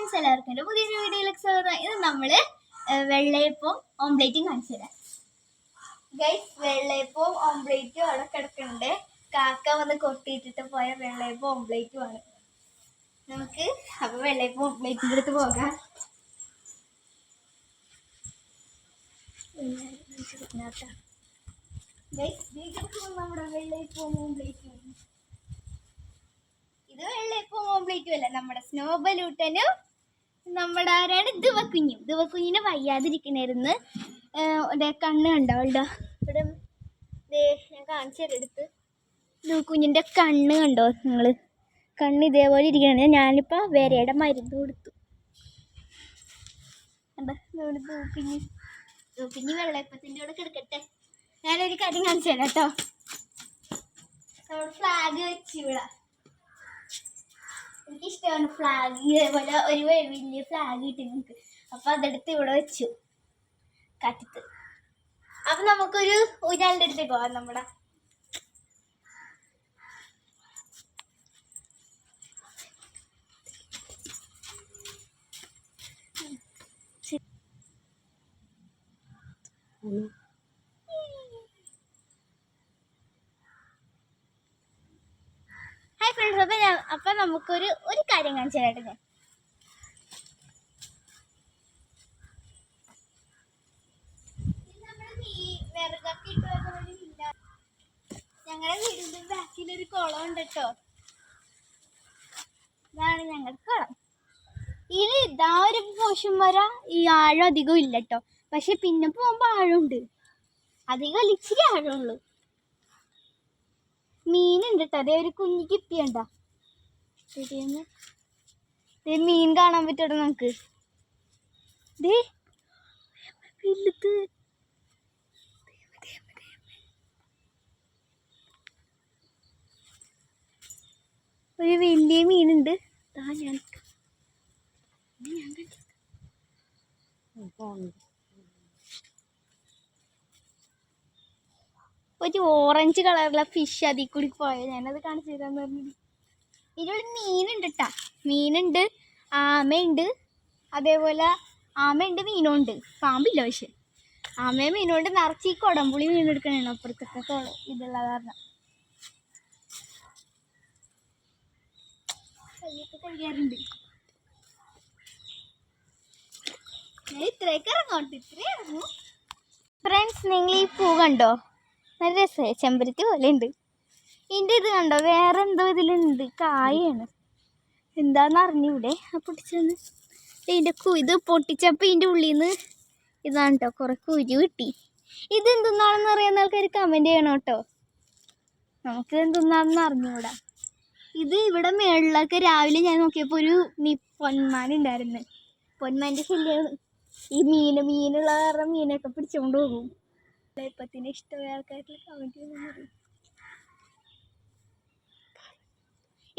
Friends എല്ലാവർക്കും എന്റെ പുതിയൊരു വീഡിയോയിലേക്ക് സ്വാഗതം. ഇത് നമ്മൾ വെള്ളയപ്പവും ഓംപ്ലേറ്റും കാണിച്ചു തരാം. ഗൈസ് വെള്ളയപ്പവും ഓംപ്ലേറ്റും അവിടെ കിടക്കുന്നുണ്ട്. കാക്ക വന്ന് കൊട്ടിയിട്ടിട്ട് പോയ വെള്ളയപ്പവും ഓംപ്ലേറ്റും ആണ്. നമുക്ക് അപ്പൊ വെള്ളയപ്പവും ഓംപ്ലേറ്റിന്റെ അടുത്ത് പോകാം. നമ്മുടെ ഇത് വെള്ളയപ്പവും ഓംപ്ലേറ്റും അല്ല നമ്മുടെ സ്നോ ബലൂട്ടനും നമ്മുടെ ആരാണ്? ദിവക്കുഞ്ഞും. ദിവക്കുഞ്ഞിനെ വയ്യാതിരിക്കണായിരുന്നു. കണ്ണ് കണ്ടോ? അവളുടെ ഇവിടെ ഞാൻ കാണിച്ചു തരാം എടുത്ത്. ദിവക്കുഞ്ഞിന്റെ കണ്ണ് കണ്ടോ നിങ്ങൾ കണ്ണ് ഇതേപോലെ ഇരിക്കണേ ഞാനിപ്പോൾ വേരയുടെ മരുന്ന് കൊടുത്തു. കണ്ടോ ഇവിടെ വെള്ളപ്പത്തിന്റെ കൂടെ കിടക്കട്ടെ. ഞാനൊരു കാര്യം കാണിച്ചു തരാം കേട്ടോ. നമ്മൾ ഫ്ലാഗ് വെച്ച് ഇവിടെ. എനിക്കിഷ്ടമാണ് ഫ്ലാഗ് ഇതേപോലെ ഒരു വലിയ ഫ്ലാഗ് കിട്ടി നമുക്ക് അപ്പൊ അതെടുത്ത് ഇവിടെ വെച്ചു. കാറ്റത്ത്. അപ്പൊ നമുക്കൊരു ഉരാളിന്റെ അടുത്ത് പോവാം നമ്മുടെ. ഹായ് ഫ്രണ്ട്സ് അപ്പൊ നമുക്കൊരു ഒരു കാര്യം കാണിച്ചു തരാട്ടെ ഞാൻ. ഞങ്ങളുടെ വീടിന്റെ ബാക്കിൽ ഒരു കുളം ഉണ്ട് കേട്ടോ. ഇതാണ് ഞങ്ങളുടെ കുളം. ഇത് ഇതാ ഒരു പോഷൻ വര ഈ ആഴം അധികം ഇല്ല കേട്ടോ. പക്ഷെ പിന്നെ പോകുമ്പോ ആഴമുണ്ട്. അധികം ഇച്ചിരി ആഴമുള്ളൂ മീനുണ്ട് കേട്ടോ. അതേ ഒരു കുഞ്ഞു കിപ്പിയുണ്ടോ മീൻ കാണാൻ പറ്റട നമുക്ക്? ഒരു വലിയ മീനുണ്ട്. താ ഞാൻ. ഒരു ഓറഞ്ച് കളറിലെ ഫിഷ് അതിൽ കൂടി പോയ? ഞാനത് കാണിച്ചു തരാന്ന് പറഞ്ഞു ഇതിനുള്ളിൽ മീനുണ്ട് കേട്ടാ മീനുണ്ട് ആമയുണ്ട് അതേപോലെ ആമയുണ്ട് മീനുണ്ട്. പാമ്പില്ല പക്ഷെ. ആമയും മീനുണ്ട് നിറച്ച് ഈ കൊടംപുളി മീൻ എടുക്കണേ അപ്പുറത്തൊക്കെ ഇതുള്ള കാരണം. ഇത്രയൊക്കെ ഇറങ്ങോട്ട് ഇത്രയും ഫ്രണ്ട്സ് നിങ്ങൾ ഈ പൂ കണ്ടോ? നല്ല രസമായി ചെമ്പരത്തി പോലെ ഉണ്ട്. ഇതിന്റെ ഇത് കണ്ടോ? വേറെ എന്തോ ഇതിലുണ്ട്. കായാണ്. എന്താന്ന് അറിഞ്ഞൂടെ? ആ പൊട്ടിച്ചെന്ന്. ഇതിന്റെ ഇത് പൊട്ടിച്ചപ്പോൾ ഇതിന്റെ ഉള്ളിൽ നിന്ന് ഇതാണ് കേട്ടോ കുറേ കുരു കിട്ടി. ഇത് എന്തുന്നാണെന്ന് അറിയുന്ന ആൾക്കാർ കമന്റ് ചെയ്യണം കേട്ടോ നമുക്ക് എന്തുന്നാണെന്ന് അറിഞ്ഞൂടാ. ഇത് ഇവിടെ മേളിലൊക്കെ രാവിലെ ഞാൻ നോക്കിയപ്പോൾ ഒരു മീ പൊന്മാൻ ഉണ്ടായിരുന്നു പൊന്മാന്റെ ശല്യം. ഈ മീന് മീനുള്ള കാരണം മീനൊക്കെ പിടിച്ചുകൊണ്ട് പോകും. ഇപ്പത്തിന് ഇഷ്ടമായ ആൾക്കാരിൽ കമന്റ് ചെയ്യുന്നു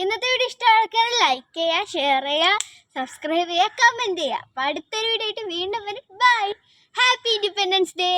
ഇന്നത്തെ വീഡിയോ ഇഷ്ടമായ ആൾക്കാർ ലൈക്ക് ചെയ്യുക ഷെയർ ചെയ്യുക സബ്സ്ക്രൈബ് ചെയ്യുക കമന്റ് ചെയ്യുക. അപ്പോൾ അടുത്തൊരു വീഡിയോ ആയിട്ട് വീണ്ടും വരും. By happy independence day